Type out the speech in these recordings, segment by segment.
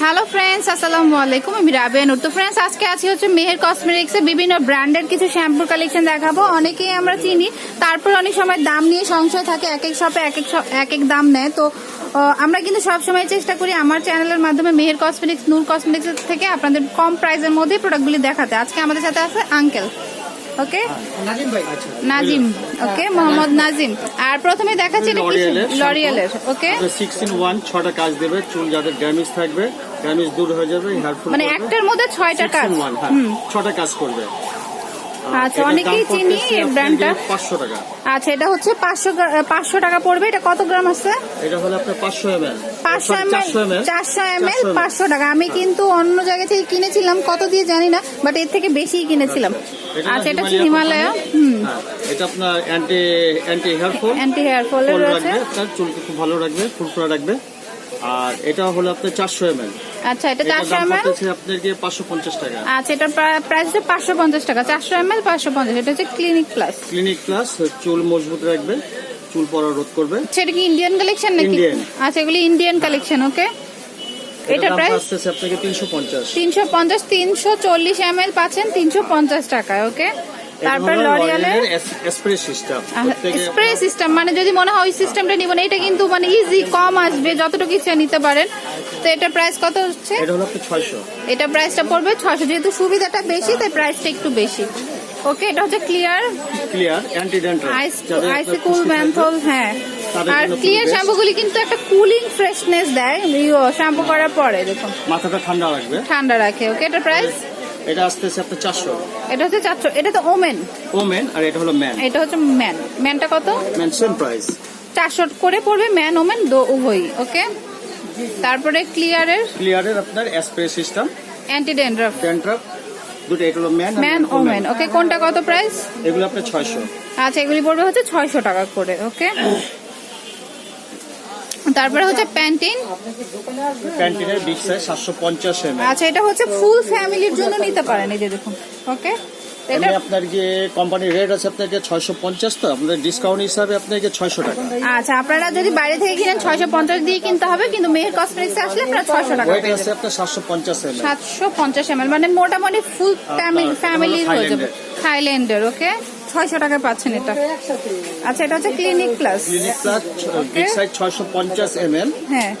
Hello friends আসসালামু আলাইকুম আমি রাবিয়া নুর। তো ফ্রেন্ডস আজকে আছি হচ্ছে মেহের কসমেটিক্সে বিভিন্ন ব্র্যান্ডের কিছু শ্যাম্পুর কালেকশন দেখাবো। অনেকেই আমরা চিনি। তারপর অনেক সময় দাম নিয়ে সংশয় থাকে। এক এক শপে এক এক এক এক দাম নেয়। তো আমরা কিন্তু সব সময় চেষ্টা করি আমার চ্যানেলের মাধ্যমে মেহের কসমেটিক্স নূর কসমেটিক্স থেকে আপনাদের কম প্রাইসের মধ্যে প্রোডাক্টগুলি দেখাতে। আজকে আমাদের সাথে আছে আঙ্কেল ওকে নাজিম ভাই আচ্ছা। ওকে মোহাম্মদ নাজিম। আর প্রথমে দেখাচ্ছি এটা কি লরিয়ালের ওকে সিক্স ইন ওয়ান ছটা কাজ দেবে চুল যাদের ড্যামেজ থাকবে ড্যামেজ দূর হয়ে যাবে মানে একটার মধ্যে ছয়টা কাজ? হ্যাঁ হুম। ছটা কাজ করবে। আচ্ছা অনেকেই চিনি ব্র্যান্ডটা পাঁচশো টাকা। আচ্ছা এটা হচ্ছে পাঁচশো পাঁচশো টাকা পড়বে। এটা কত গ্রাম আছে? এটা হলো আপনার পাঁচশো এম এল পাঁচশো এম এল চারশো এম এল পাঁচশো টাকা। আমি কিন্তু অন্য জায়গা থেকে কিনেছিলাম কত দিয়ে জানি না বাট এর থেকে বেশিই কিনেছিলাম। আচ্ছা এটা হচ্ছে হিমালয়া হুম। হ্যাঁ এটা আপনার anti anti hair fall anti hair ফলের ফল রয়েছে। আপনার চুলকে খুব ভালো রাখবে ফুরফুরা রাখবে আর এটা হলো আপনার চারশো এম এল আচ্ছা এটা এটা চারশো দাম এম এল পড়তেছে আপনাকে পাঁচশো পঞ্চাশ টাকা। আচ্ছা এটার প্রাইস হচ্ছে পাঁচশো পঞ্চাশ টাকা। চারশো এম এল পাঁচশো পঞ্চাশ। এটা হচ্ছে ক্লিনিক প্লাস ক্লিনিক প্লাস চুল মজবুত রাখবে চুল পড়া রোধ করবে। সেটা কি ইন্ডিয়ান কালেকশন নাকি? আচ্ছা এগুলি ইন্ডিয়ান কালেকশন ওকে এটা এটা প্রাইস আপনাকে তিনশো পঞ্চাশ। তিনশো পঞ্চাশ তিনশো চল্লিশ এম এল পাচ্ছেন তিনশো পঞ্চাশ টাকায় ওকে তারপর লরিয়ালের স্প্রে সিস্টেম। স্প্রে সিস্টেম মানে যদি মনে হয় ওই সিস্টেমটা নিব না এটা কিন্তু মানে ইজি কম আসবে যতটুকু ইচ্ছা নিতে পারেন। তো এটা প্রাইস কত হচ্ছে? এটা হলো প্রাইসটা পড়বে ছশো যেহেতু সুবিধাটা বেশি তাই প্রাইসটা একটু বেশি। ওকে এটা হচ্ছে Clear Clear anti dandruff ice cool menthol হ্যাঁ। আর ক্লিয়ার শ্যাম্পুগুলি কিন্তু একটা কুলিং ফ্রেশনেস দেয়। শ্যাম্পু করার পরে দেখুন। মাথাটা ঠান্ডা রাখবে ঠান্ডা রাখে। ওকে এটা প্রাইস এটা আসতেছে আপনার চারশো। এটা হচ্ছে চারশো এটা তো ওমেন। ওমেন আর এটা হলো ম্যান। এটা হচ্ছে ম্যান। ম্যানটা কত? Man same price. চারশো করে পড়বে ম্যান ওমেন দো উভয়ই ওকে? তারপরে ক্লিয়ারের? ক্লিয়ারের আপনার spray system. Anti dandruff dandruff দুটো এটা হলো ম্যান ম্যান ওমেন। ওকে কোনটা কত প্রাইস? এগুলো আপনার ছয়শো। আচ্ছা এগুলি পড়বে হচ্ছে ছয়শো টাকা করে ওকে? তারপরে হচ্ছে প্যান্টিন প্যান্টিনের বিগ সাইজ সাতশো পঞ্চাশ এম আচ্ছা এটা হচ্ছে ফুল ফ্যামিলির জন্য নিতে পারেন এই যে দেখুন ওকে এটা আপনার যে কোম্পানির রেট আছে আপনাকে ছয়শো পঞ্চাশ তো আপনাদের ডিসকাউন্ট হিসাবে আপনাকে ছয়শো টাকা। আচ্ছা আপনারা যদি বাইরে থেকে কিনেন ছয়শো পঞ্চাশ দিয়ে কিনতে হবে কিন্তু মেহের কসমেটিক্স আসলে আপনারা ছয়শো টাকা ওয়েট পেয়ে আছে আপনার সাতশো পঞ্চাশ এম সাতশো পঞ্চাশ এম মানে মোটামুটি ফুল আপনার- ফ্যামিলির হয়ে যাবে। থাইল্যান্ডের ওকে ছয়শো টাকা পাচ্ছেন এটা। আচ্ছা এটা হচ্ছে clinic plus clinic plus big size ছয়শো পঞ্চাশ এম এল হ্যাঁ।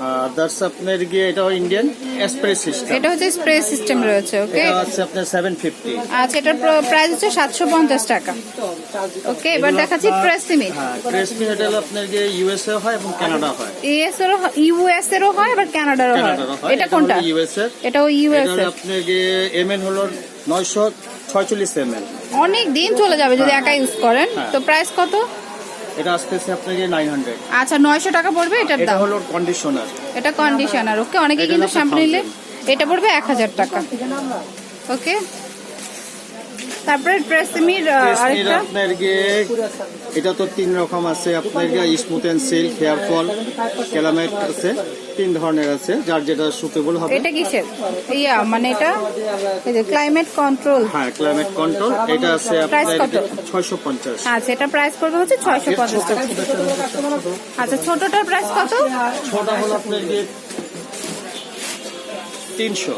আদার্স আপনার গিয়ে এটা ইন্ডিয়ান স্প্রে সিস্টেম এটা হচ্ছে স্প্রে সিস্টেম রয়েছে ওকে এটা হচ্ছে আপনার সেভেন ফিফটি আচ্ছা এটার প্রাইস হচ্ছে সাতশো পঞ্চাশ টাকা। ওকে এবার দেখাচ্ছি প্রেসিমি হ্যাঁ হোটেল আপনার গিয়ে ইউএসএ হয় এবং কানাডা হয়। ইউএস এরও ইউএস এরও হয় আবার কানাডারও হয়। এটা কোনটা? ইউএসএ এটাও ইউএস এর আপনার গিয়ে এমএন হলো নয়শো ছয়চল্লিশ এম এল অনেক দিন চলে যাবে যদি একা ইউজ করেন। হ্যাঁ। তো প্রাইস কত? এটা আসতেছে আপনাকে 900 আচ্ছা নয়শো টাকা পড়বে এটার এটা হলো কন্ডিশনার এটা কন্ডিশনার ওকে অনেকে কিন্তু শ্যাম্পু নিলে এটা পড়বে এক হাজার টাকা। ওকে? তারপরে ট্রেসমির আরেকটা। আপনার গিয়ে এটা তো তিন রকম আছে আপনার গিয়ে smooth and silk hair fall ক্যালামেট আছে তিন ধরনের আছে যার যেটা সুটেবল হবে। এটা কিসের? ইয়া মানে এটা? এই যে ক্লাইমেট কন্ট্রোল হ্যাঁ ক্লাইমেট কন্ট্রোল এটা আছে আপনার কত? ছয়শো পঞ্চাশ। আচ্ছা এটা প্রাইস পড়বে হচ্ছে ছয়শো পঞ্চাশ। টাকা আচ্ছা ছোটটার প্রাইস কত? ছোটা হলো আপনার গিয়ে তিনশো।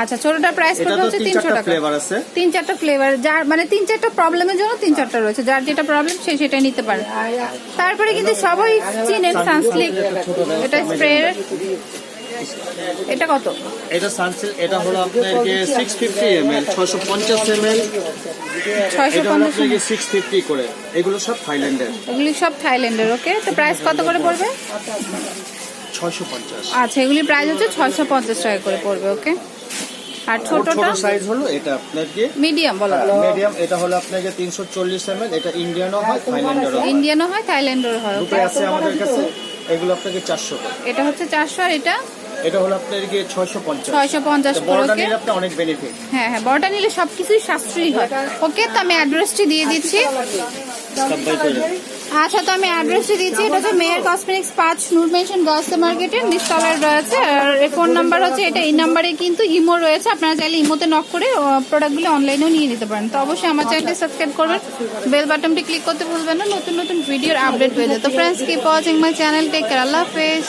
আচ্ছা ছোটটার প্রাইস পড়বে হচ্ছে তিন তিনশো চারটা টাকা। ফ্লেভার আছে। তিন চারটা ফ্লেভার যার মানে তিন চারটা প্রবলেমের জন্য তিন চারটা রয়েছে। যার যেটা প্রবলেম সে সেটাই নিতে পারে। তারপরে কিন্তু সবাই চিনেন সানস্লিক এটা স্প্রে এটা কত? এটা সানসিল্ক এটা হলো এল ছয়শো পঞ্চাশ এম এল ছয়শো এটা হলো করে। এগুলো সব থাইল্যান্ডের। এগুলি সব থাইল্যান্ডের ওকে? তো প্রাইস কত করে পড়বে? ছয়শো পঞ্চাশ। আচ্ছা এগুলি প্রাইস হচ্ছে ছয়শো পঞ্চাশ টাকা করে পড়বে ওকে? আর ছোট ছোটটা? সাইজ হলো এটা আপনার গিয়ে মিডিয়াম বলো মিডিয়াম এটা হলো আপনাকে তিনশো চল্লিশ এম এটা ইন্ডিয়ানও হয় থাইল্যান্ডেরও হয়। ইন্ডিয়ানও হয় থাইল্যান্ডেরও হয় দুটো আছে আমাদের কাছে এগুলো আপনাকে চারশো করে। এটা হচ্ছে চারশো আর এটা? এটা হলো আপনার ছয়শো পঞ্চাশ। করে বড়টা নিলে আপনার অনেক বেনিফিট হ্যাঁ হ্যাঁ বড়টা নিলে সবকিছুই সাশ্রয়ী হয়। ওকে তো আমি অ্যাড্রেসটি দিয়ে দিচ্ছি। আচ্ছা তো আমি অ্যাড্রেসটা দিচ্ছি। এটা হচ্ছে মেয়ের কসমেটিক্স পাঁচ নূর মেশন গার্লস মার্কেটে নিচতলায় রয়েছে। আর ফোন নাম্বার হচ্ছে, এটা এই নাম্বারে কিন্তু ইমো রয়েছে। আপনারা চাইলে ইমোতে নক করে প্রোডাক্টগুলো অনলাইনেও নিয়ে নিতে পারেন। তো অবশ্যই আমার চ্যানেলটি সাবস্ক্রাইব করবেন। বেল বাটনটি ক্লিক করতে ভুলবেন না। নতুন নতুন ভিডিওর আপডেট হয়ে যায় তো friends keep watching my channel take care আল্লাহ হাফেজ।